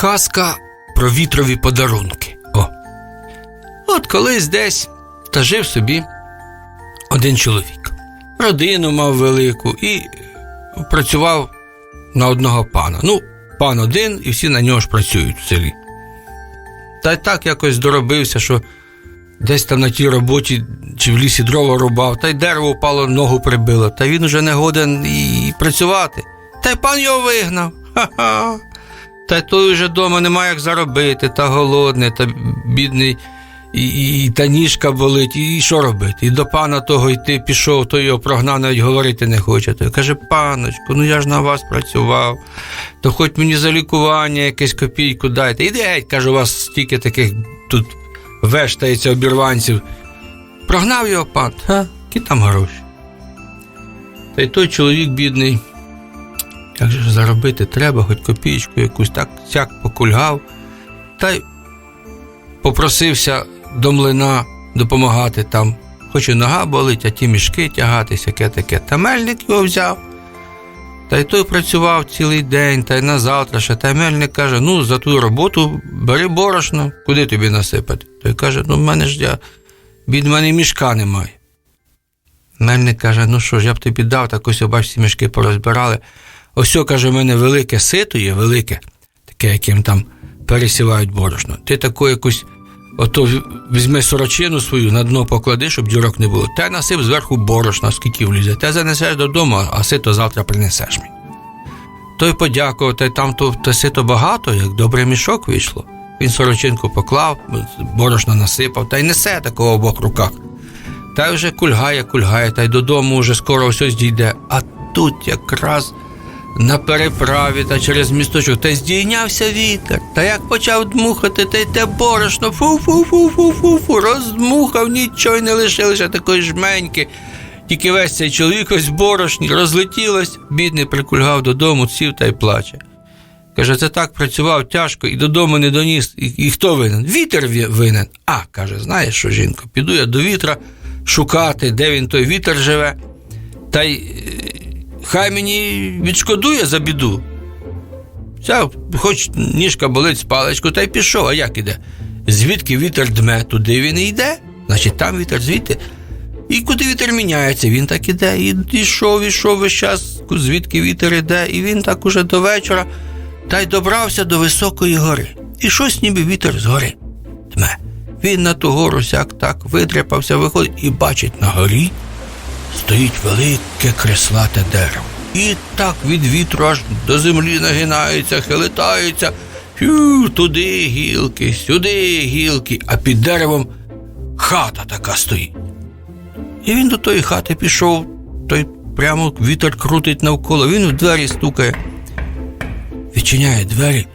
Казка про вітрові подарунки. О. От колись десь та жив собі один чоловік. Родину мав велику і працював на одного пана. Ну, пан один, і всі на нього ж працюють в селі. Та й так якось доробився, що десь там на тій роботі чи в лісі дрова рубав, та й дерево впало, ногу прибило, та він уже не годен і працювати. Та й пан його вигнав. Ха-ха. Та той вже вдома немає як заробити, та голодний, та бідний, і, і, і та ніжка болить, і, і що робити? І до пана того йти пішов, той його прогнав, навіть говорити не хоче. Той каже, паночку, ну я ж на вас працював, то хоч мені за лікування якусь копійку дайте. Іди геть, каже, у вас стільки таких тут вештається обірванців. Прогнав його пан, ха, які там гроші. Та й той чоловік бідний. Заробити треба, хоч копійку якусь, так сяк покульгав, та й попросився до млина допомагати там. Хоч і нога болить, а ті мішки тягати, всяке таке. Та мельник його взяв. Та й той працював цілий день, та й на завтра ще. Та й мельник каже: ну, за ту роботу бери борошно, куди тобі насипати? Той каже, ну в мене ж я від мене мішка немає. Мельник каже: ну що ж, я б тобі дав, так ось бач, ці мішки порозбирали. Ось, каже, в мене велике сито є, велике, таке, яким там пересівають борошно. Ти таку якусь, ото візьми сорочину свою, на дно поклади, щоб дірок не було. Та насип зверху борошна, скільки влізе. Те занесеш додому, а сито завтра принесеш мені. Той подякував, та там то, те сито багато, як добре мішок вийшло. Він сорочинку поклав, борошна насипав, та й несе такого в обох руках. Та й вже кульгає, кульгає, та й додому вже скоро все дійде. А тут якраз на переправі та через місточок, та й здійнявся вітер. Та як почав дмухати, та й те борошно, фу-фу-фу-фу-фу-фу, роздмухав, нічого й не лишилося такої жменьки. Тільки весь цей чоловік ось борошні розлетілось, бідний прикульгав додому, сів та й плаче. Каже, це так працював тяжко і додому не доніс. І, і хто винен? Вітер винен. А, каже, знаєш що, жінко, піду я до вітра шукати, де він той вітер живе. Та й хай мені відшкодує за біду. Взяв, хоч ніжка болить з паличку, та й пішов, а як іде? Звідки вітер дме, туди він і йде, значить там вітер звідти. І куди вітер міняється, він так іде. І йшов, ішов весь час, звідки вітер іде, і він так уже до вечора та й добрався до високої гори. І щось ніби вітер з гори. Дме. Він на ту гору сяк так видряпався, виходить і бачить на горі стоїть велике креслате дерево. І так від вітру аж до землі нагинається, хилитається. Фю, туди гілки, сюди гілки, а під деревом хата така стоїть. І він до тої хати пішов, той прямо вітер крутить навколо, він в двері стукає. Відчиняє двері.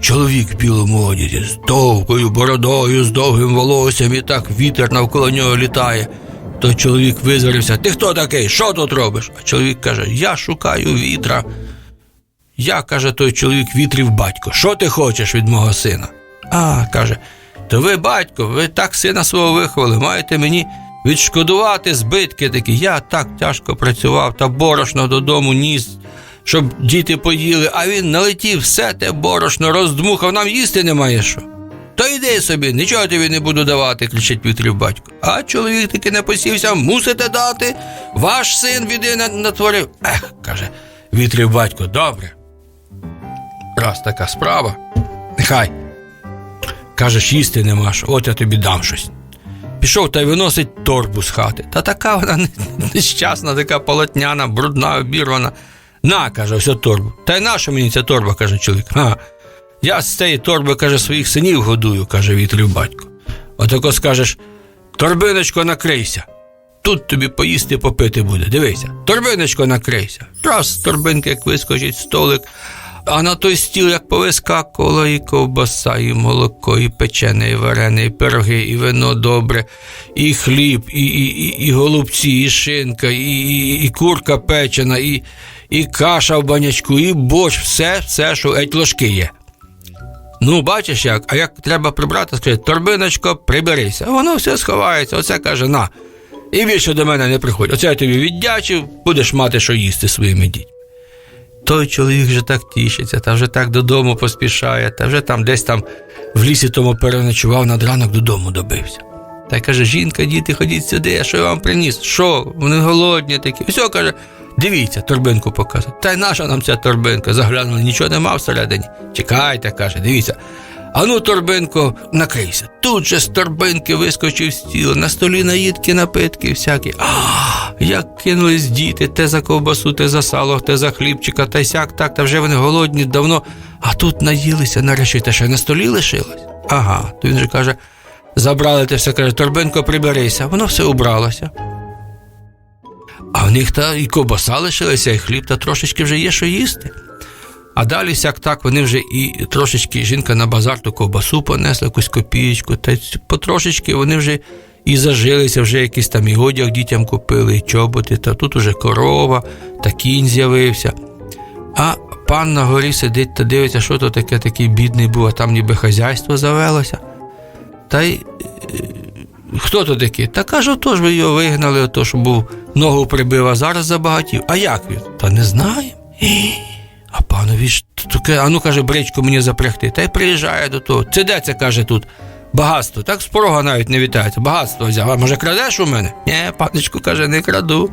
Чоловік в білому одязі з довгою бородою, з довгим волоссям, і так вітер навколо нього літає. Той чоловік визверився. Ти хто такий? Що тут робиш? А чоловік каже: Я шукаю вітра. Я, каже той чоловік, вітрів батько. Що ти хочеш від мого сина? А, каже, то ви, батько, ви так сина свого виховали, маєте мені відшкодувати збитки такі. Я так тяжко працював та борошно додому ніс, щоб діти поїли, а він налетів все те борошно, роздмухав, нам їсти немає що. То йди собі, нічого тобі не буду давати, кричить вітрів батько. А чоловік таки не посівся, мусите дати. Ваш син біди на- натворив. Ех, каже вітрів батько, добре. Раз така справа. Нехай. Кажеш, їсти нема що, от я тобі дам щось. Пішов та й виносить торбу з хати. Та така вона нещасна, така полотняна, брудна, обірвана. На, каже, ось торбу. Та й наша мені ця торба, каже чоловік. Ха. Я з цієї торби, каже, своїх синів годую, каже вітрів батько. Отако скажеш, торбиночко накрийся. Тут тобі поїсти попити буде. Дивися, торбиночко накрийся. Раз торбинки, як вискочить столик, а на той стіл, як повискакувала, і ковбаса, і молоко, і печене, і варене, і пироги, і вино добре, і хліб, і, і, і, і голубці, і шинка, і, і, і курка печена, і, і каша в банячку, і борщ, все, все, що геть ложки є. Ну, бачиш як, а як треба прибрати, скаже, торбиночко, приберися. Воно все сховається, оце каже, на. І більше до мене не приходь. Оце я тобі віддячив, будеш мати, що їсти своїми дітьми. той чоловік вже так тішиться, та вже так додому поспішає, та вже там десь там в лісі тому переночував, над ранок додому добився. Та й каже: жінка, діти, ходіть сюди, а що я вам приніс? Що? Вони голодні такі. Все каже, дивіться, торбинку показує. Та й наша нам ця торбинка? Заглянули, нічого нема всередині. Чекайте, каже, дивіться. Ану, торбинко, накрийся. Тут же з торбинки вискочив стіл, на столі наїдки, напитки всякі. А, як кинулись діти, те за ковбасу, те за сало, те за хлібчика, та й сяк, так, та вже вони голодні давно. А тут наїлися, нарешті, та ще на столі лишилось. Ага, то він же каже, забрали те все, каже, торбинко, приберися, воно все убралося. А в них та і ковбаса лишилася, і хліб, та трошечки вже є що їсти. А далі сяк так вони вже і трошечки жінка на базар ту ковбасу понесла, якусь копієчку, та потрошечки вони вже і зажилися, вже якийсь там і одяг дітям купили, і чоботи, та тут уже корова, та кінь з'явився. А пан на горі сидить та дивиться, що то таке такий бідний був, а там ніби хазяйство завелося. Та й хто то такий? Та кажу, то ж ви його вигнали, ото що був ногу прибив, а зараз забагатів. А як він? Та не знаємо. А панові ж таке, а ну каже, бричку мені запрягти. Та й приїжджає до того. Це де це каже тут? Багатство. Так з порога навіть не вітається. Багатство взяв. А може крадеш у мене? Ні, паночку каже, не краду.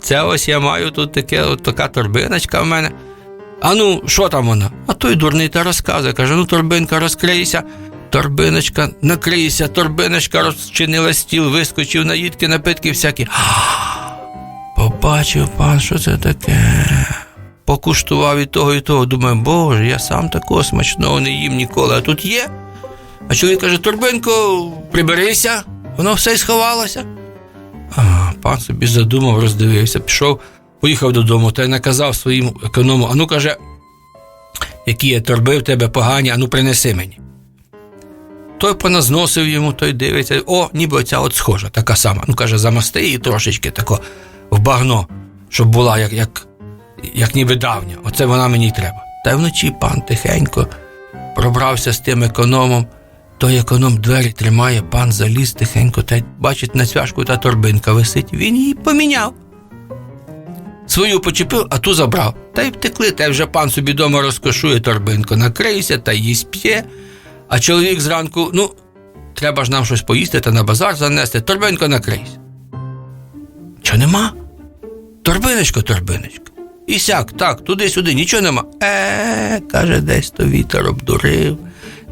Це ось я маю тут таке, от така торбиночка в мене. А ну, що там вона? А той дурний та розказує, каже, ну торбинка розкрийся. Торбиночка, накрийся, торбиночка розчинила стіл, вискочив наїдки, напитки всякі. Побачив пан, що це таке. Покуштував і того, і того. Думаю, боже, я сам такого смачного не їм ніколи. А тут є. А чоловік каже, Торбинко, приберися, воно все й сховалося. А, пан собі задумав, роздивився, пішов, поїхав додому та й наказав своїм економу, ану каже, які є торби в тебе погані, ану принеси мені. Той поназносив йому, той дивиться, о, ніби оця от схожа, така сама. Ну, каже, замасти її трошечки тако в багно, щоб була як, як, як ніби давня. Оце вона мені й треба. Та й вночі пан тихенько пробрався з тим економом. Той економ двері тримає, пан заліз тихенько, та й бачить на цвяшку та торбинка висить. Він її поміняв. Свою почепив, а ту забрав. Та й втекли, та й вже пан собі дома розкошує торбинку, накриється та їсть п'є. А чоловік зранку, ну, треба ж нам щось поїсти та на базар занести, торбинко накрийся. Чого нема? Торбиночко, торбиночко. І сяк, так, туди-сюди, нічого нема. Е, каже, десь то вітер обдурив,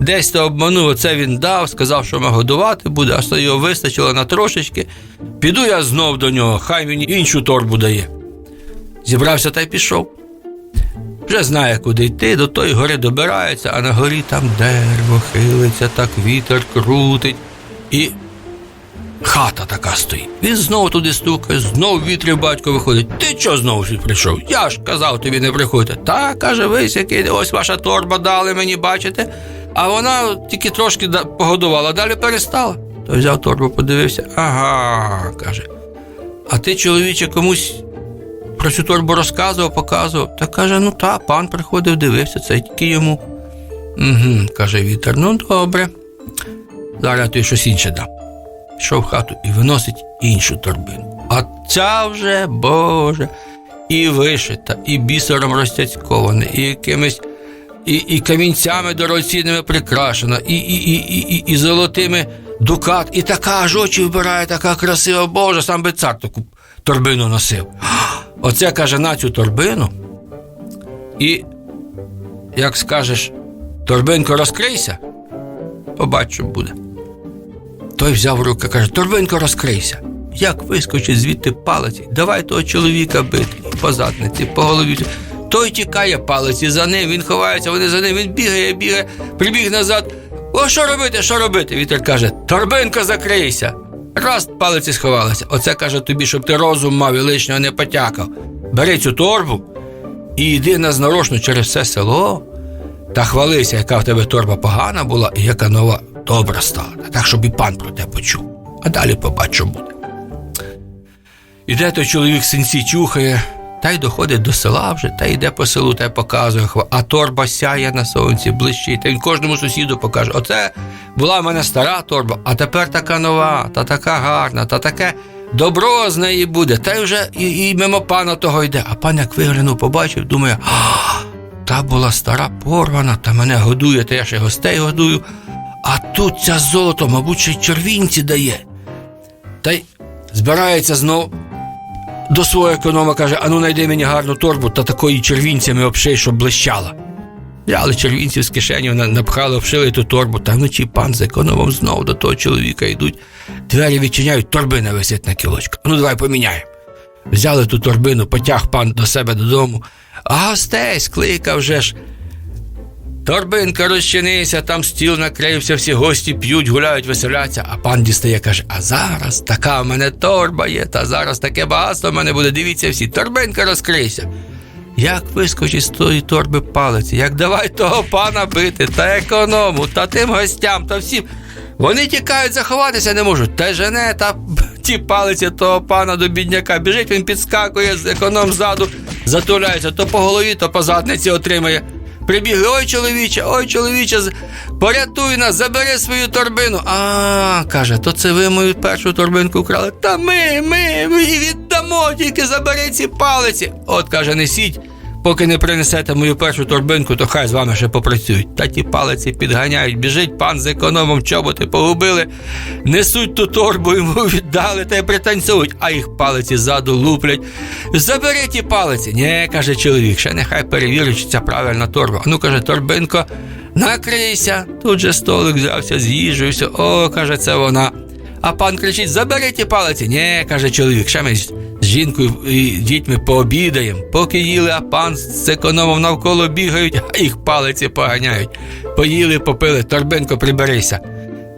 десь то обманув, оце він дав, сказав, що мене годувати буде, а його вистачило на трошечки. Піду я знов до нього, хай мені іншу торбу дає. Зібрався та й пішов. Вже знає, куди йти, до тої гори добирається, а на горі там дерево хилиться, так вітер крутить. І хата така стоїть. Він знову туди стукає, знов вітрів батько виходить. Ти чого знову сюди прийшов? Я ж казав тобі не приходити. Та, каже, вись, який, ось ваша торба дали мені, бачите. А вона тільки трошки погодувала, далі перестала. Той взяв торбу, подивився. Ага, каже. А ти, чоловіче, комусь про цю торбу розказував, показував. Та каже, ну та, пан приходив, дивився, це тільки йому. Угу, каже вітер, ну добре. Зараз тобі щось інше дам. Пішов в хату і виносить іншу торбину. А ця вже, Боже, і вишита, і бісером розтяцькована, і якимись. І, і камінцями дорогоцінними прикрашена, і, і, і, і, і, і золотими дукат, і така аж очі вбирає, така красива, Боже, сам би цар таку торбину носив. Оце каже на цю торбину. І, як скажеш, торбинко розкрийся, побач, що буде. Той взяв руки, каже, торбинко розкрийся. Як вискочить звідти палиці, давай того чоловіка бити по задниці, по голові. Той тікає палиці за ним, він ховається, вони за ним, він бігає, бігає, прибіг назад. О, що робити, що робити? Вітер каже, торбинко закрийся. Раз палиці сховалися. Оце каже тобі, щоб ти розум мав і лишнього не потякав. Бери цю торбу і йди назнарочно через все село та хвалися, яка в тебе торба погана була і яка нова добра стала. Так, щоб і пан про те почув. А далі побачу буде. Іде той чоловік синці чухає, та й доходить до села вже, та йде по селу, та й показує, а торба сяє на сонці, блищить. Та він кожному сусіду покаже: оце була в мене стара торба, а тепер така нова, та така гарна, та таке добро з неї буде. Та й вже і, і мимо пана того йде. А пан як виглянув, побачив, думає, а, та була стара порвана, та мене годує, та я ще гостей годую. А тут ця золото, мабуть, ще й червінці дає. Та й збирається знов до свого економа, каже: ану, найди мені гарну торбу та такої червінцями обший, щоб блищала. Взяли червінців з кишені, напхали, обшили ту торбу, та вночі пан з економом знову до того чоловіка йдуть. Двері відчиняють, торбина висить на кілочку. Ну, давай поміняємо. Взяли ту торбину, потяг пан до себе додому, а гостей скликав вже ж. Торбинка розчинися, там стіл накрився, всі гості п'ють, гуляють, веселяться, а пан дістає, каже: А зараз така в мене торба є, та зараз таке багатство в мене буде. Дивіться всі, торбинка розкрийся. Як вискочить з тої торби палиці, як давай того пана бити, та економу, та тим гостям, та всім. Вони тікають, заховатися не можуть. Та жене, та ті палиці того пана до бідняка. Біжить, він підскакує економ ззаду, затуляється, то по голові, то по задниці отримає. Прибігли, ой чоловіче, ой чоловіче, порятуй нас, забери свою торбину. А, каже, то це ви мою першу торбинку вкрали. Та ми, ми, ми віддамо, тільки забери ці палиці. От каже, несіть, поки не принесете мою першу торбинку, то хай з вами ще попрацюють. Та ті палиці підганяють, біжить пан з економом, чоботи погубили, несуть ту торбу, йому віддали та й пританцюють, а їх палиці ззаду луплять. Забери ті палиці. Ні, каже чоловік, ще нехай перевірить, чи це правильна торба. Ну, каже, торбинко, накрийся. Тут же столик взявся з їжею, все. О, каже, це вона. А пан кричить: забери ті палиці. Ні, каже чоловік, ще ми жінкою і дітьми пообідаємо. Поки їли, а пан з економом навколо бігають, а їх палиці поганяють. Поїли, попили, торбинко, приберися.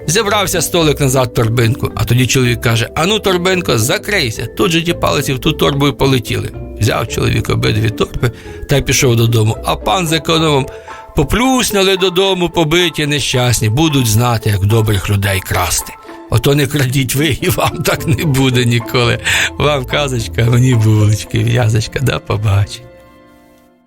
Зібрався столик назад торбинку, а тоді чоловік каже: Ану, торбинко, закрийся. Тут же ті палиці в ту торбу і полетіли. Взяв чоловік обидві торби та й пішов додому. А пан з економом поплюсняли додому, побиті, нещасні, будуть знати, як добрих людей красти. Ото не крадіть ви, і вам так не буде ніколи. Вам казочка, мені булочки, в'язочка, да побачить.